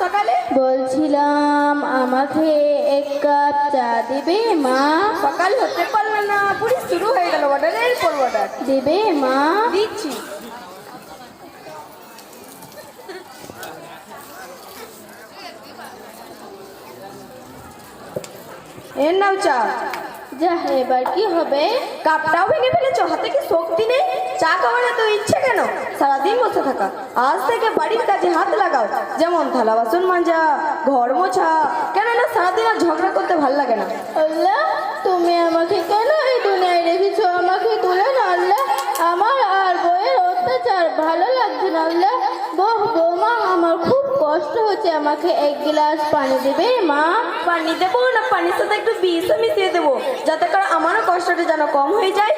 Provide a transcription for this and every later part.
সকালে? বলছিলাম আমাকে এক কাপ চা দিবে মা? সকাল হতে পারবে না পুরি শুরু হয়ে গেল অর্ডারের পর অর্ডার দিবে মা? দিচ্ছি। এর নাও চা। যা এবার কি হবে? কাপটাও ভেঙে ফেলেছ, হাতে কি শক্তি নেই? চা খাওয়ার এত ইচ্ছে কেন? সারাদিন বসে থাকা, আজ থেকে বাড়ির কাজে হাত লাগাও, যেমন থালা বাসন মাজা, ঘর মোছা, কেননা সারাদিন আর ঝগড়া করতে ভালো লাগে না। তুমি আমাকে কেন এই দুনিয়ায় রেখেছো? আমাকে তুলে না আল্লাহ আমার আর বইয়ের অত্যাচার ভালো লাগছে না আল্লাহ বহ বৌমা আমার খুব কষ্ট হচ্ছে আমাকে এক গ্লাস পানি দেবে মা? পানি দেবো না? পানির সাথে একটু বিষও মিশিয়ে দেবো যাতে করে আমারও কষ্টটা যেন কম হয়ে যায়।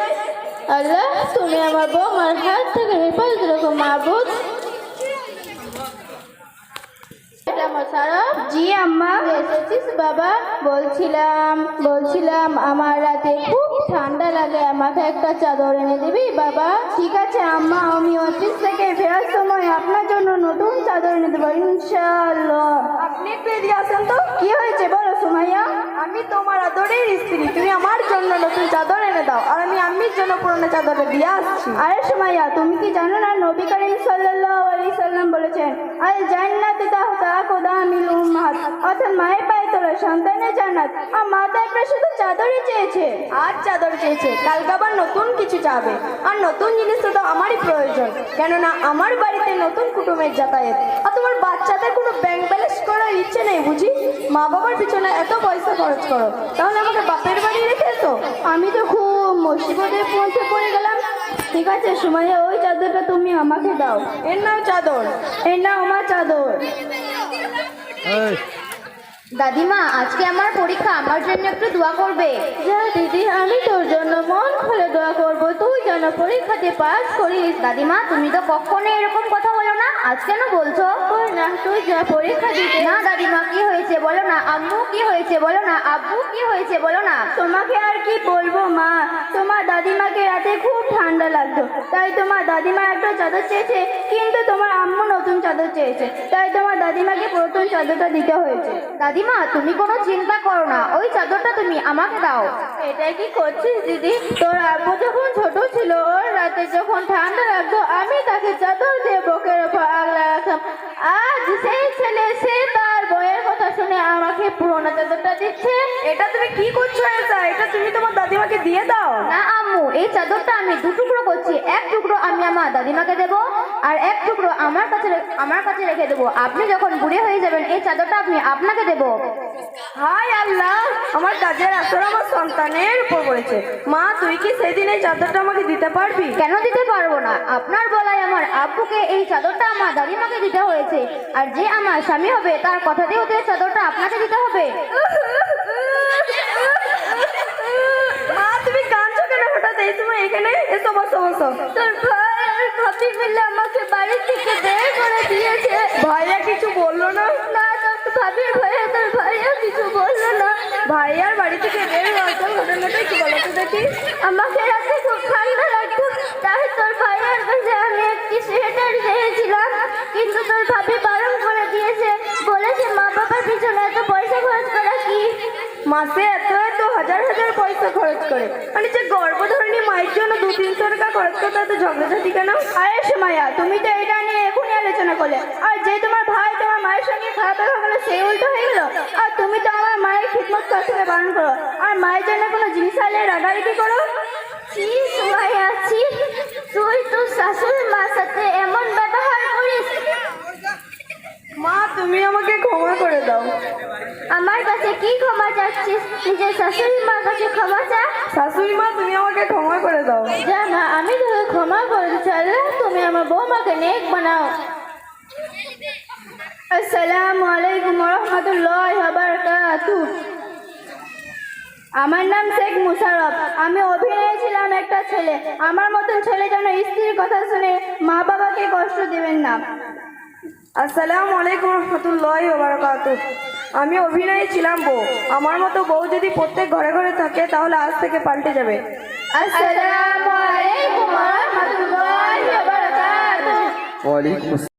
আল্লাহ তুমি আমার বৌমার হাত থেকে হেফাজত রাখো মাহবুদ জি আম্মা। এসেছিস বাবা? বলছিলাম বলছিলাম আমার রাতে খুব ঠান্ডা লাগে আমাকে একটা চাদর এনে দিবি বাবা? ঠিক আছে আম্মা আমি অফিস থেকে ফেরার সময় আপনার জন্য নতুন চাদর এনে তুমি আমার জন্য নতুন চাদর এনে দাও। আর আমি আম্মির জন্য পুরনো চাদরটা দিয়ে আরে সুমাইয়া, তুমি কি জানো না নবী করিম সাল্লাল্লাহু আলাইহি সাল্লাম বলেছেন, আল জান্নাতু তাহতা কোদামিল উম্মাহাত অর্থাৎ মায়ের তোলা সন্তানের জান্নাত। আর মা তো একটা শুধু চাদরই চেয়েছে। আর চাদর চেয়েছে, কালকে আবার নতুন কিছু চাবে। আর নতুন জিনিস তো আমারই প্রয়োজন। কেননা আমার বাড়িতে নতুন কুটুমের যাতায়াত। আর তোমার বাচ্চাদের কোনো ব্যাংক ব্যালেন্স করার ইচ্ছে নেই বুঝি? মা বাবার পিছনে এত পয়সা খরচ করো, তাহলে আমাকে বাপের বাড়ি রেখে এসো। আমি তো খুব মুসিবতে পৌঁছে পড়ে গেলাম। ঠিক আছে, সুমাইয়া, ওই চাদরটা তুমি আমাকে দাও। এর নাও চাদর। এর নাও আমার চাদর। দাদিমা আজকে আমার পরীক্ষা আমার জন্য একটু দোয়া করবে। যা দিদি আমি তোর জন্য মন খুলে দোয়া করব। তুই যেন পরীক্ষাতে পাস করিস। দাদিমা তুমি তো কখনো এরকম কথা বলো না। আজ কেন বলছো? কই না তুই যা পরীক্ষা দিতে। না দাদিমা কি হয়েছে বলো না। আম্মু কি হয়েছে বলো না। আব্বু কি হয়েছে বলো না। তোমাকে আর কি বলব মা? তোমার দাদিমাকে রাতে খুব ঠান্ডা লাগতো। তাই তোমার দাদিমা একটা চাদর চেয়েছে কিন্তু তোমার আম্মু নতুন চাদর চেয়েছে। তাই তোমার দাদিমাকে প্রথম চাদরটা দিতে হয়েছে। দাদিমা তুমি কোনো চিন্তা করো না, ওই চাদরটা তুমি আমাকে দাও। এটা কি করছিস, দিদি? তোর আব্বু যখন ছোট ছিল, ওর রাতে যখন ঠান্ডা লাগতো, আমি তাকে চাদর দিয়ে বকের উপর আগলা রাখতাম। আজ সেই ছেলে, সে তার বইয়ের কথা শুনে আমাকে পুরোনো চাদরটা দিচ্ছে এটা তুমি কি করছ এসা এটা তুমি তোমার দাদিমাকে দিয়ে দাও। না আম্মু এই চাদরটা আমি দু টুকরো করছি। এক টুকরো আমি আমার দাদিমাকে দেব আর এক টুকরো আমার কাছে আমার কাছে রেখে দেবো। আপনি যখন বুড়ে হয়ে যাবেন এই চাদরটা আপনি আপনাকে দেব। হাই আল্লাহ! আমার কাজের আসর আমার সন্তানের উপর পড়েছে। মা তুই কি সেদিন এই চাদরটা আমাকে দিতে পারবি? কেন দিতে পারব না? আপনার বলায় আমার আব্বুকে এই চাদরটা আমার দাদিমাকে দিতে হয়েছে। আর যে আমার স্বামী হবে তার কথাতেও তো এই চাদরটা আপনাকে দিতে হবে? মা তুমি কাঁদছো কেন হঠাৎ? এই সময় এখানে এসো বসো বসো। তোর ভাই ভাবি মিলে আমাকে বাড়ি থেকে বের করে দিয়েছে। ভাইয়া কিছু বলল না? না তোর ভাবির ভয়ে তোর ভাইয়া কিছু বলল না। ভাইয়ার বাড়ি থেকে বের হওয়ার ঘটনাটা কি বলো তো দেখি। আমাকে রাতে খুব ঠান্ডা লাগতো তাই তোর ভাইয়ের কাছে আমি একটি সোয়েটার চেয়েছিলাম কিন্তু তোর ভাবি মাসে এত এত হাজার হাজার পয়সা খরচ করে। মানে যে গর্ভধারণী মায়ের জন্য দু তিনশো টাকা খরচ করতে এত ঝগড়াঝাটি কেন? আরে মায়া, তুমি তো এটা নিয়ে এখনই আলোচনা করলে। আর যে তোমার ভাই তোমার মায়ের সঙ্গে খারাপ দেখা গেলো সেই উল্টো হয়ে গেলো? আর তুমি তো আমার মায়ের খিদমত করতে বারণ করো। আর মায়ের জন্য কোনো জিনিস আনলে রাগারাগি করো? ছি সুমাইয়া ছি তুই তো শাশুড়ি মার সাথে এমন ব্যবহার করিস মা তুমি আমাকে ক্ষমা করে দাও আমার কাছে কি চাচ্ছিস নিজের শাশুড়ি মার কাছে ক্ষমা চা শাশুড়ি মা তুমি আমাকে ক্ষমা করে দাও। জানা আমি তোকে ক্ষমা করে দিচ্ছি। আল্লাহ তুমি আমার বৌমাকে নেক বানাও। আসসালামু আলাইকুম রহমতুল্লাহ বারাকাতু আমার নাম শেখ মুশারফ। আমি অভিনয় ছিলাম একটা ছেলে। আমার মতন ছেলে যেন স্ত্রীর কথা শুনে মা বাবাকে কষ্ট দিবেন না। আসসালামু আলাইকুম রহমতুল্লাহ বারাকাতু আমি অভিনয়ে ছিলাম বউ। আমার মতো বউ যদি প্রত্যেক ঘরে ঘরে থাকে তাহলে আজ থেকে পাল্টে যাবে। আসসালামু আলাইকুম রহমতুল্লাহ বারাকাতু ওয়ালাইকুম আসসালাম।